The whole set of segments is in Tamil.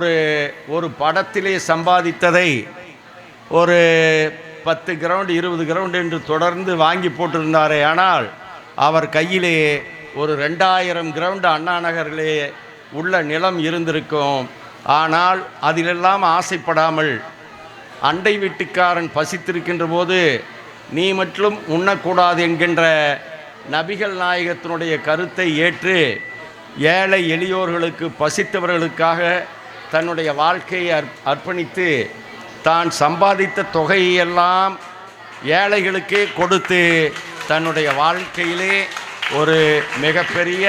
ஒரு ஒரு படத்திலே சம்பாதித்ததை ஒரு பத்து கிரவுண்டு இருபது கிரவுண்டு என்று தொடர்ந்து வாங்கி போட்டிருந்தாரே ஆனால் அவர் கையிலே ஒரு ரெண்டாயிரம் கிரவுண்டு அண்ணா நகரிலே உள்ள நிலம் இருந்திருக்கும். ஆனால் அதிலெல்லாம் ஆசைப்படாமல் அண்டை வீட்டுக்காரன் பசித்திருக்கின்ற போது நீ மட்டும் உண்ணக்கூடாது என்கின்ற நபிகள் நாயகத்தினுடைய கருத்தை ஏற்று ஏழை எளியோர்களுக்கு பசித்தவர்களுக்காக தன்னுடைய வாழ்க்கையை அர்ப் அர்ப்பணித்து தான் சம்பாதித்த தொகையெல்லாம் ஏழைகளுக்கே கொடுத்து தன்னுடைய வாழ்க்கையிலே ஒரு மிகப்பெரிய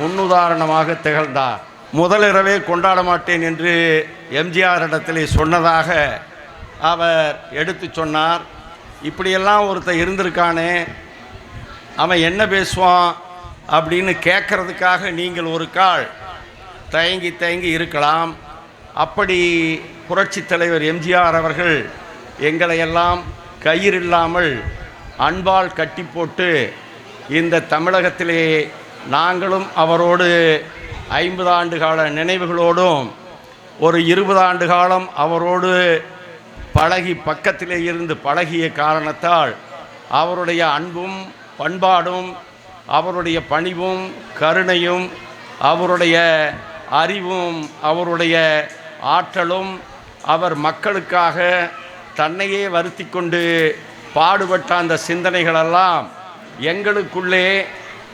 முன்னுதாரணமாக திகழ்ந்தார். முதலிரவே கொண்டாட மாட்டேன் என்று எம்ஜிஆர் இடத்திலே சொன்னதாக அவர் எடுத்து சொன்னார். இப்படியெல்லாம் ஒருத்தன் இருந்திருக்கானே அவன் என்ன பேசுவான் அப்படின்னு கேட்கறதுக்காக நீங்கள் ஒரு கால் தயங்கி தயங்கி இருக்கலாம். அப்படி புரட்சித் தலைவர் எம்ஜிஆர் அவர்கள் எங்களையெல்லாம் கயிறில்லாமல் அன்பால் கட்டி போட்டு இந்த தமிழகத்திலே நாங்களும் அவரோடு ஐம்பது ஆண்டு கால நினைவுகளோடும் ஒரு இருபது ஆண்டு காலம் அவரோடு பழகி பக்கத்திலே இருந்து பழகிய காரணத்தால் அவருடைய அன்பும் பண்பாடும் அவருடைய பணிவும் கருணையும் அவருடைய அறிவும் அவருடைய ஆற்றலும் அவர் மக்களுக்காக தன்னையே வருத்தி கொண்டு பாடுபட்ட அந்த சிந்தனைகளெல்லாம் எங்களுக்குள்ளே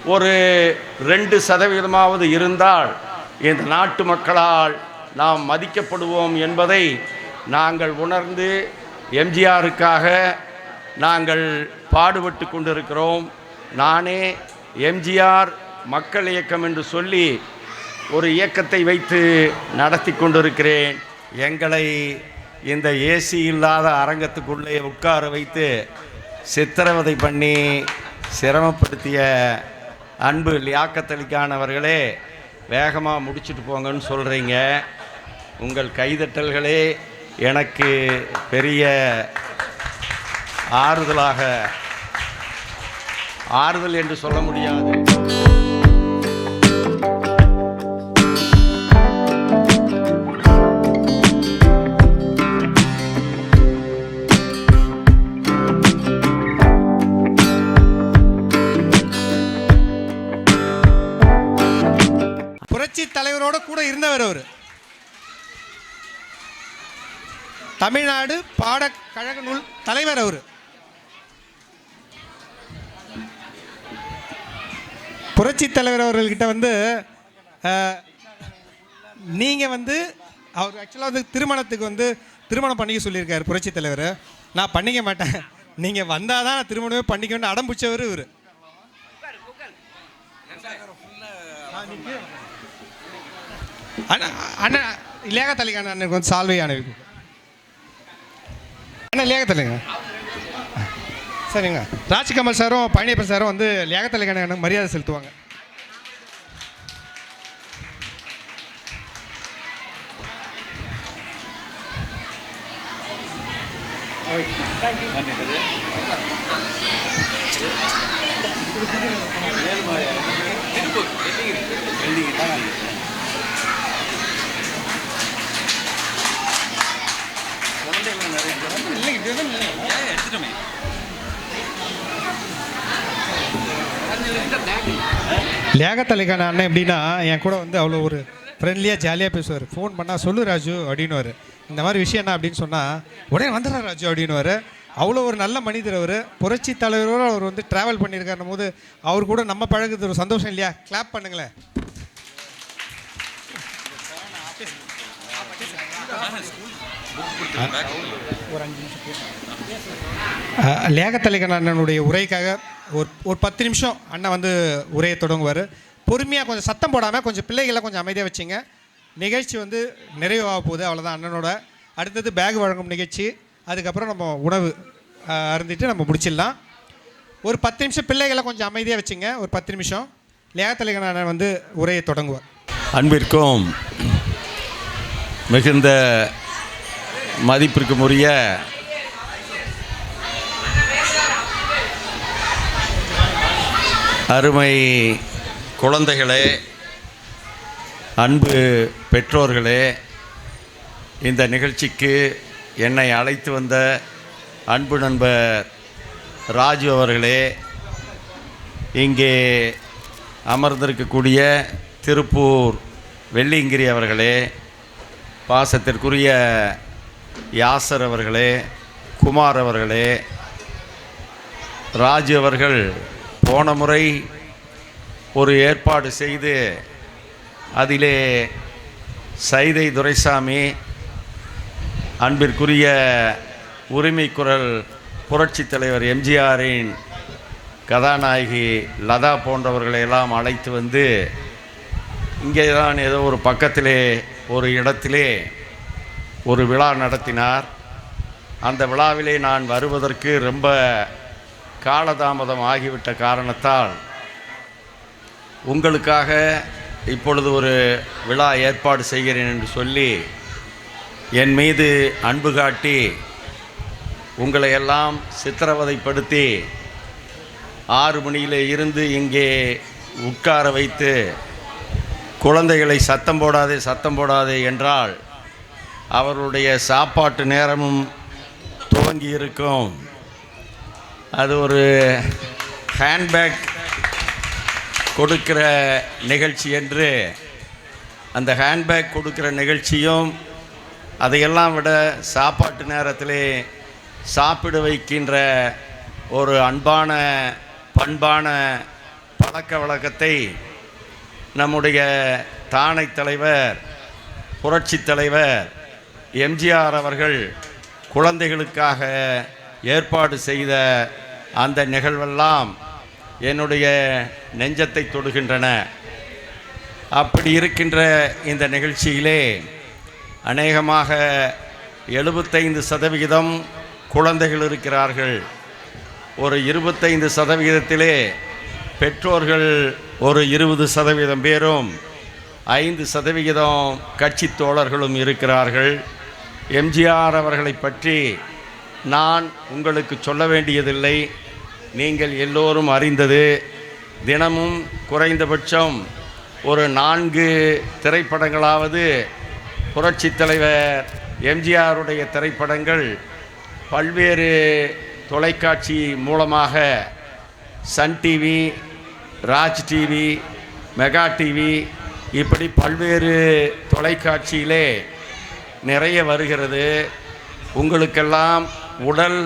ஒரு ரெண்டு சதவீதமாவது இருந்தால் இந்த நாட்டு மக்களால் நாம் மதிக்கப்படுவோம் என்பதை நாங்கள் உணர்ந்து எம்ஜிஆருக்காக நாங்கள் பாடுபட்டு கொண்டிருக்கிறோம். நானே எம்ஜிஆர் மக்கள் இயக்கம் என்று சொல்லி ஒரு இயக்கத்தை வைத்து நடத்தி கொண்டிருக்கிறேன். எங்களை இந்த ஏசி இல்லாத அரங்கத்துக்குள்ளே உட்கார வைத்து சித்திரவதை பண்ணி சிரமப்படுத்திய அன்பு லியாக்கத்தளிக்கானவர்களே வேகமாக முடிச்சுட்டு போங்கன்னு சொல்கிறீங்க உங்கள் கைதட்டல்களே எனக்கு பெரிய ஆறுதலாக ஆறுதல் என்று சொல்ல முடியாது. இருந்தவர் அவர். தமிழ்நாடு பாடக்கழக நூல் தலைவர் அவர். புரட்சி தலைவர் அவர்கள்கிட்ட வந்து அஹ், நீங்க வந்து அவர் ஆக்சுவலாக வந்து திருமணத்துக்கு வந்து திருமணம் பண்ணிக்க சொல்லியிருக்காரு புரட்சி தலைவர். நான் பண்ணிக்க மாட்டேன். நீங்க வந்தாதான் நான் திருமணமே பண்ணிக்கணும்னு அடம் பிடிச்சவர் இவர். அண்ணா அண்ணா லேக தலைக்கான அண்ணனுக்கு வந்து சால்வை அனுப்பி அண்ணா லேக தலைங்க சரிங்க. ராஜ்கமல் சாரும் பழனியப்பன் சாரும் வந்து லேக எனக்கு மரியாதை செலுத்துவாங்க. லேக அண்ணன் எப்படின்னா என் கூட வந்து அவ்வளோ ஒரு ஃப்ரெண்ட்லியாக ஜாலியாக பேசுவார். ஃபோன் பண்ணால் சொல்லு ராஜு அப்படின்னுவார். இந்த மாதிரி விஷயம் என்ன அப்படின்னு சொன்னால் உடனே வந்துடுறா ராஜு அப்படின்னுவார். அவ்வளோ ஒரு நல்ல மனிதர் அவர். புரட்சி தலைவரோடு அவர் வந்து ட்ராவல் பண்ணியிருக்காருன்னும் போது அவர் கூட நம்ம பழகுறது ஒரு சந்தோஷம் இல்லையா? கிளாப் பண்ணுங்களேன். அஹ், அண்ணனுடைய உரைக்காக ஒரு ஒரு பத்து நிமிஷம் அண்ணன் வந்து உரையை தொடங்குவார். பொறுமையாக கொஞ்சம் சத்தம் போடாமல் கொஞ்சம் பிள்ளைகளை கொஞ்சம் அமைதியாக வச்சுங்க. நிகழ்ச்சி வந்து நிறைவாக போகுது. அவ்வளோதான் அண்ணனோட அடுத்தது பேக் வழங்கும் நிகழ்ச்சி. அதுக்கப்புறம் நம்ம உணவு அருந்திட்டு நம்ம முடிச்சிடலாம். ஒரு பத்து நிமிஷம் பிள்ளைகளை கொஞ்சம் அமைதியாக வச்சுங்க. ஒரு பத்து நிமிஷம் லேகத்தலைகன் அண்ணன் வந்து உரையை தொடங்குவார். அன்பிற்கும் மிகுந்த மதிப்பிற்கு உரிய அருமை குழந்தைகளே அன்பு பெற்றோர்களே இந்த நிகழ்ச்சிக்கு என்னை அழைத்து வந்த அன்பு நண்பர் ராஜு அவர்களே இங்கே அமர்ந்திருக்கக்கூடிய திருப்பூர் வெள்ளிங்கிரி அவர்களே பாசத்திற்குரிய யாசர் அவர்களே குமார் அவர்களே ராஜு அவர்கள் போன முறை ஒரு ஏற்பாடு செய்து அதிலே சைதை துரைசாமி அன்பிற்குரிய உரிமை குரல் புரட்சித் தலைவர் எம்ஜிஆரின் கதாநாயகி லதா போன்றவர்களை எல்லாம் அழைத்து வந்து இங்கே தான் ஏதோ ஒரு பக்கத்திலே ஒரு இடத்திலே ஒரு விழா நடத்தினார். அந்த விழாவிலே நான் வருவதற்கு ரொம்ப காலதாமதம் ஆகிவிட்ட காரணத்தால் உங்களுக்காக இப்பொழுது ஒரு விழா ஏற்பாடு செய்கிறேன் என்று சொல்லி என் மீது அன்பு காட்டி உங்களை எல்லாம் சித்திரவதைப்படுத்தி ஆறு மணியில் இருந்து இங்கே உட்கார வைத்து குழந்தைகளை சத்தம் போடாதே சத்தம் போடாதே என்றால் அவருடைய சாப்பாட்டு நேரமும் துவங்கி இருக்கும் அது ஒரு ஹேண்ட்பேக் கொடுக்கிற நிகழ்ச்சி என்று அந்த ஹேண்ட்பேக் கொடுக்கிற நிகழ்ச்சியும் அதையெல்லாம் விட சாப்பாட்டு நேரத்திலே சாப்பிட வைக்கின்ற ஒரு அன்பான பண்பான பழக்க வழக்கத்தை நம்முடைய தானை தலைவர் புரட்சி தலைவர் எம்ஜிஆர் அவர்கள் குழந்தைகளுக்காக ஏற்பாடு செய்த அந்த நிகழ்வெல்லாம் என்னுடைய நெஞ்சத்தை தொடுகின்றன. அப்படி இருக்கின்ற இந்த நிகழ்ச்சியிலே அநேகமாக எழுபத்தைந்து சதவிகிதம் குழந்தைகள் இருக்கிறார்கள். ஒரு இருபத்தைந்து சதவிகிதத்திலே பெற்றோர்கள் ஒரு இருபது சதவீதம் பேரும் ஐந்து சதவிகிதம் கட்சி தோழர்களும் இருக்கிறார்கள். எம்ஜிஆர் அவர்களை பற்றி நான் உங்களுக்கு சொல்ல வேண்டியதில்லை. நீங்கள் எல்லோரும் அறிந்தது தினமும் குறைந்தபட்சம் ஒரு நான்கு திரைப்படங்களாவது புரட்சி தலைவர் எம்ஜிஆருடைய திரைப்படங்கள் பல்வேறு தொலைக்காட்சி மூலமாக Sun TV Raj TV Mega TV இப்படி பல்வேறு தொலைக்காட்சியிலே நிறைய வருகிறது. உங்களுக்கெல்லாம் உடல்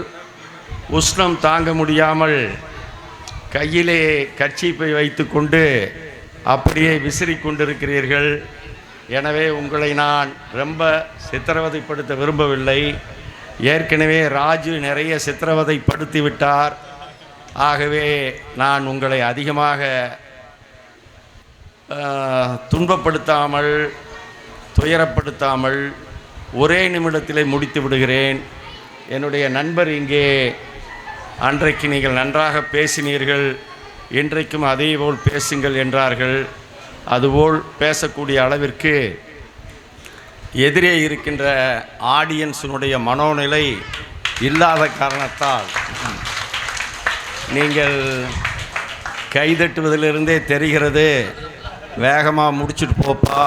உஷ்ணம் தாங்க முடியாமல் கையிலே கர்ச்சீப்பை வைத்துக்கொண்டு அப்படியே விசிறி கொண்டிருக்கிறீர்கள். எனவே உங்களை நான் ரொம்ப சித்திரவதைப்படுத்த விரும்பவில்லை. ஏற்கனவே ராஜு நிறைய சித்திரவதைப்படுத்தி விட்டார். ஆகவே நான் உங்களை அதிகமாக துன்பப்படுத்தாமல் துயரப்படுத்தாமல் ஒரே நிமிடத்திலே முடித்து விடுகிறேன். என்னுடைய நண்பர் இங்கே அன்றைக்கு நீங்கள் நன்றாக பேசினீர்கள். இன்றைக்கும் அதேபோல் பேசுங்கள் என்றார்கள். அதுபோல் பேசக்கூடிய அளவிற்கு எதிரே இருக்கின்ற ஆடியன்ஸினுடைய மனோநிலை இல்லாத காரணத்தால் நீங்கள் கைதட்டுவதிலிருந்தே தெரிகிறது. வேகமாக முடிச்சுட்டு போப்பா.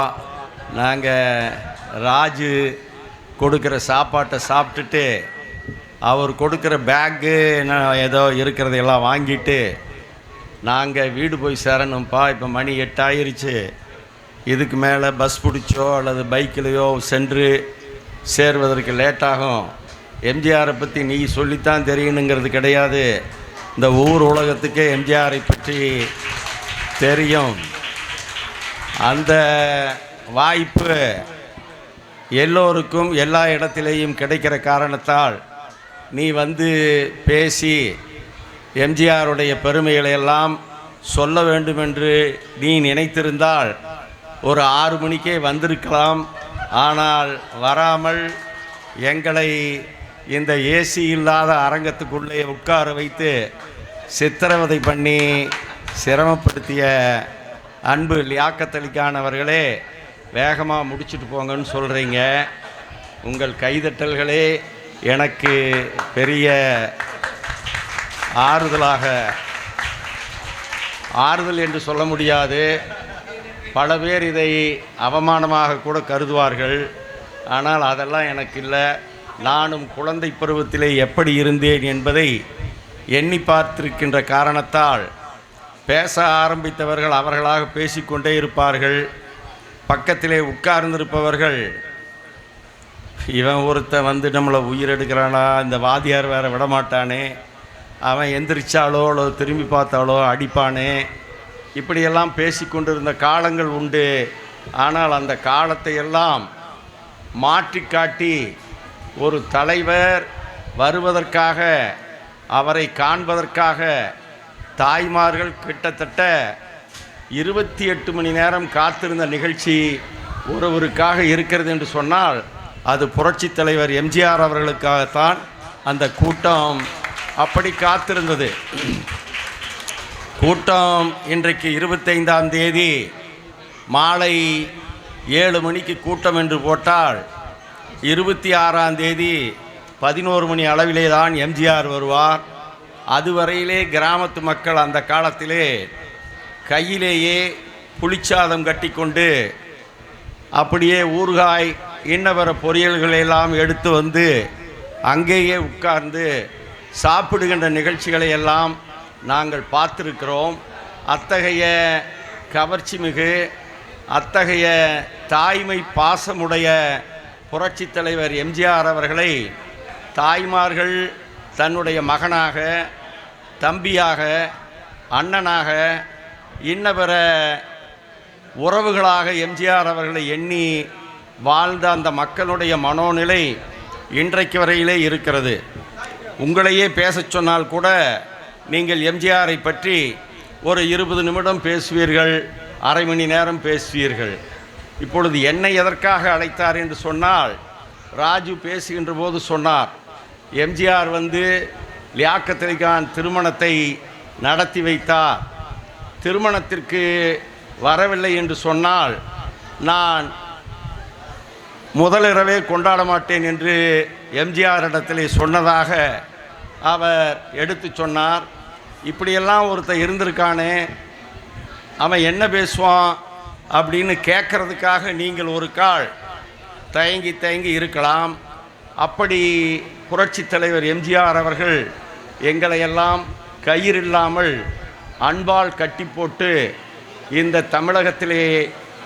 நாங்கள் ராஜு கொடுக்குற சாப்பாட்டை சாப்பிட்டுட்டு அவர் கொடுக்குற பேக்கு என்ன ஏதோ இருக்கிறதையெல்லாம் வாங்கிட்டு நாங்கள் வீடு போய் சேரணும்ப்பா இப்போ மணி எட்டாயிருச்சு. இதுக்கு மேலே பஸ் பிடிச்சோ அல்லது பைக்கிலையோ சென்று சேர்வதற்கு லேட்டாகும். எம்ஜிஆரை பற்றி நீ சொல்லித்தான் தெரியணுங்கிறது கிடையாது. இந்த ஊர் உலகத்துக்கே எம்ஜிஆரை பற்றி தெரியும். அந்த வாய்ப்பு எல்லோருக்கும் எல்லா இடத்திலேயும் கிடைக்கிற காரணத்தால் நீ வந்து பேசி எம்ஜிஆருடைய பெருமைகளை எல்லாம் சொல்ல வேண்டும் என்று நீ நினைத்திருந்தால் ஒரு ஆறு மணிக்கே வந்திருக்கலாம். ஆனால் வராமல் எங்களை இந்த ஏசி இல்லாத அரங்கத்துக்குள்ளே உட்கார வைத்து சித்திரவதை பண்ணி சிரமப்படுத்திய அன்பு லியாக்கத்தலிக்கானவர்களே வேகமாக முடிச்சுட்டு போங்கன்னு சொல்கிறீங்க உங்கள் கைதட்டல்களே எனக்கு பெரிய ஆறுதலாக ஆறுதல் என்று சொல்ல முடியாது. பல பேர் இதை அவமானமாக கூட கருதுவார்கள். ஆனால் அதெல்லாம் எனக்கு இல்லை. நானும் குழந்தை பருவத்திலே எப்படி இருந்தேன் என்பதை எண்ணி பார்த்திருக்கின்ற காரணத்தால் பேச ஆரம்பித்தவர்கள் அவர்களாக பேசிக்கொண்டே இருப்பார்கள். பக்கத்திலே உட்கார்ந்திருப்பவர்கள் இவன் ஒருத்தன் வந்து நம்மளை உயிரெடுக்கிறானா? இந்த வாதியார் வேற விடமாட்டானே. அவன் எந்திரிச்சாலோ அல்லது திரும்பி பார்த்தாலோ அடிப்பானே. இப்படியெல்லாம் பேசிக்கொண்டிருந்த காலங்கள் உண்டு. ஆனால் அந்த காலத்தை எல்லாம் மாற்றி காட்டி ஒரு தலைவர் வருவதற்காக அவரை காண்பதற்காக தாய்மார்கள் கிட்டத்தட்ட இருபத்தி எட்டு மணி நேரம் காத்திருந்த நிகழ்ச்சி ஒருவருக்காக இருக்கிறது என்று சொன்னால் அது புரட்சித் தலைவர் எம்ஜிஆர் அவர்களுக்காகத்தான் அந்த கூட்டம் அப்படி காத்திருந்தது. கூட்டம் இன்றைக்கு இருபத்தைந்தாம் தேதி மாலை ஏழு மணிக்கு கூட்டம் என்று போட்டால் இருபத்தி ஆறாம் தேதி பதினோரு மணி அளவிலே தான் எம்ஜிஆர் வருவார். அதுவரையிலே கிராமத்து மக்கள் அந்த காலத்திலே கையிலேயே புளிச்சாதம் கட்டிக்கொண்டு அப்படியே ஊறுகாய் இன்னவர பொரியல்களையெல்லாம் எடுத்து வந்து அங்கேயே உட்கார்ந்து சாப்பிடுகின்ற நிகழ்ச்சிகளை எல்லாம் நாங்கள் பார்த்துருக்கிறோம். அத்தகைய கவர்ச்சி மிகு அத்தகைய தாய்மை பாசமுடைய புரட்சி தலைவர் எம்ஜிஆர் அவர்களை தாய்மார்கள் தன்னுடைய மகனாக தம்பியாக அண்ணனாக இன்னவர உறவுகளாக எம்ஜிஆர் அவர்களை எண்ணி வாழ்ந்த அந்த மக்களுடைய மனோநிலை இன்றைக்கு வரையிலே இருக்கிறது. உங்களையே பேசச் சொன்னால் கூட நீங்கள் எம்ஜிஆரை பற்றி ஒரு இருபது நிமிடம் பேசுவீர்கள் அரை மணி நேரம் பேசுவீர்கள். இப்பொழுது என்னை எதற்காக அழைத்தார் என்று சொன்னால் ராஜு பேசுகின்ற போது சொன்னார் எம்ஜிஆர் வந்து லியாக்கத் திருமணத்தை நடத்தி வைத்தார். திருமணத்திற்கு வரவில்லை என்று சொன்னால் நான் முதலிரவே கொண்டாட மாட்டேன் என்று எம்ஜிஆர் இடத்திலே சொன்னதாக அவர் எடுத்து சொன்னார். இப்படியெல்லாம் ஒருத்தன் இருந்திருக்கானே அவன் என்ன பேசுவான் அப்படின்னு கேட்கறதுக்காக நீங்கள் ஒரு கால் தயங்கி தயங்கி இருக்கலாம். அப்படி புரட்சித் தலைவர் எம்ஜிஆர் அவர்கள் எங்களையெல்லாம் கயிறில்லாமல் அன்பால் கட்டி போட்டு இந்த தமிழகத்திலே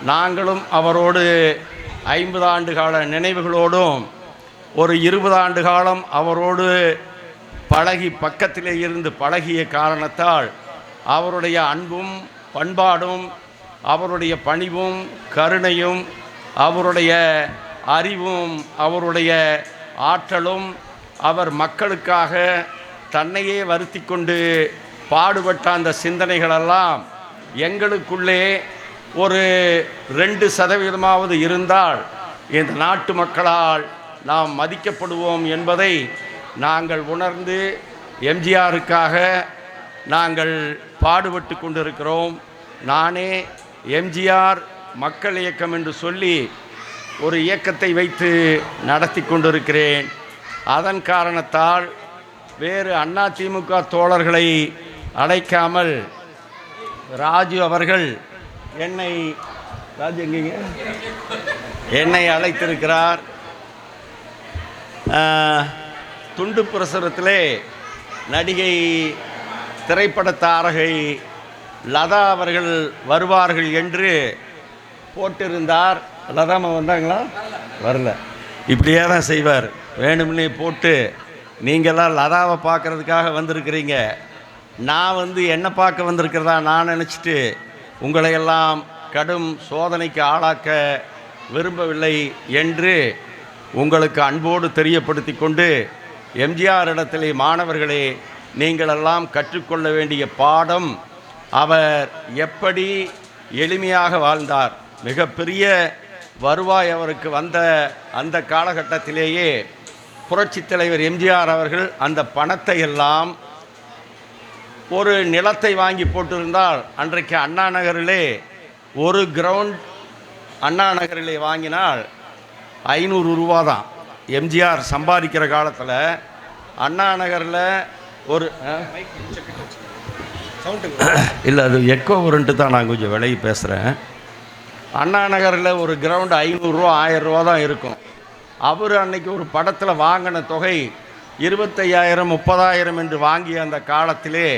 நாங்களும் அவரோடு ஐம்பது ஆண்டு கால நினைவுகளோடும் ஒரு இருபது ஆண்டு காலம் அவரோடு பழகி பக்கத்திலே இருந்து பழகிய காரணத்தால் அவருடைய அன்பும் பண்பாடும் அவருடைய பணிவும் கருணையும் அவருடைய அறிவும் அவருடைய ஆற்றலும் அவர் மக்களுக்காக தன்னையே வருத்தி கொண்டு பாடுபட்ட அந்த சிந்தனைகளெல்லாம் எங்களுக்குள்ளே ஒரு ரெண்டு சதவீதமாவது இருந்தால் இந்த நாட்டு மக்களால் நாம் மதிக்கப்படுவோம் என்பதை நாங்கள் உணர்ந்து எம்ஜிஆருக்காக நாங்கள் பாடுபட்டு கொண்டிருக்கிறோம். நானே எம்ஜிஆர் மக்கள் இயக்கம் என்று சொல்லி ஒரு இயக்கத்தை வைத்து நடத்தி கொண்டிருக்கிறேன். அதன் காரணத்தால் வேறு அண்ணா திமுக தோழர்களை அழைக்காமல் ராஜு அவர்கள் என்னை ராஜு எங்கீங்க? என்னை அழைத்திருக்கிறார். துண்டு பிரசுரத்திலே நடிகை திரைப்பட தாரகை லதா அவர்கள் வருவார்கள் என்று போட்டிருந்தார். லதாமா வந்தாங்களா? வரல. இப்படியே தான் செய்வார். வேணும்னே போட்டு நீங்கள்லாம் லதாவை பார்க்கறதுக்காக வந்திருக்கிறீங்க. நான் வந்து என்ன பார்க்க வந்திருக்கிறதா நான் நினச்சிட்டு உங்களையெல்லாம் கடும் சோதனைக்கு ஆளாக்க விரும்பவில்லை என்று உங்களுக்கு அன்போடு தெரியப்படுத்தி கொண்டு எம்ஜிஆர் இடத்திலே மாணவர்களே நீங்களெல்லாம் கற்றுக்கொள்ள வேண்டிய பாடம் அவர் எப்படி எளிமையாக வாழ்ந்தார். மிகப்பெரிய வருவாய் அவருக்கு வந்த அந்த காலகட்டத்திலேயே புரட்சித் தலைவர் எம்ஜிஆர் அவர்கள் அந்த பணத்தை எல்லாம் ஒரு நிலத்தை வாங்கி போட்டிருந்தால் அன்றைக்கு அண்ணா நகரிலே ஒரு கிரவுண்ட் அண்ணா நகரிலே வாங்கினால் ஐநூறு ரூபா தான் எம்ஜிஆர் சம்பாதிக்கிற காலத்தில் அண்ணா நகரில் ஒரு இல்லை அது எக்கோ வருன்ட்டு தான் நான் கொஞ்சம் விலையை பேசுகிறேன் அண்ணா நகரில் ஒரு கிரவுண்டு ஐநூறுரூவா ஆயிரம் ரூபா தான் இருக்கும். அவர் அன்னைக்கு ஒரு படத்தில் வாங்கின தொகை இருபத்தையாயிரம் முப்பதாயிரம் என்று வாங்கிய அந்த காலத்திலே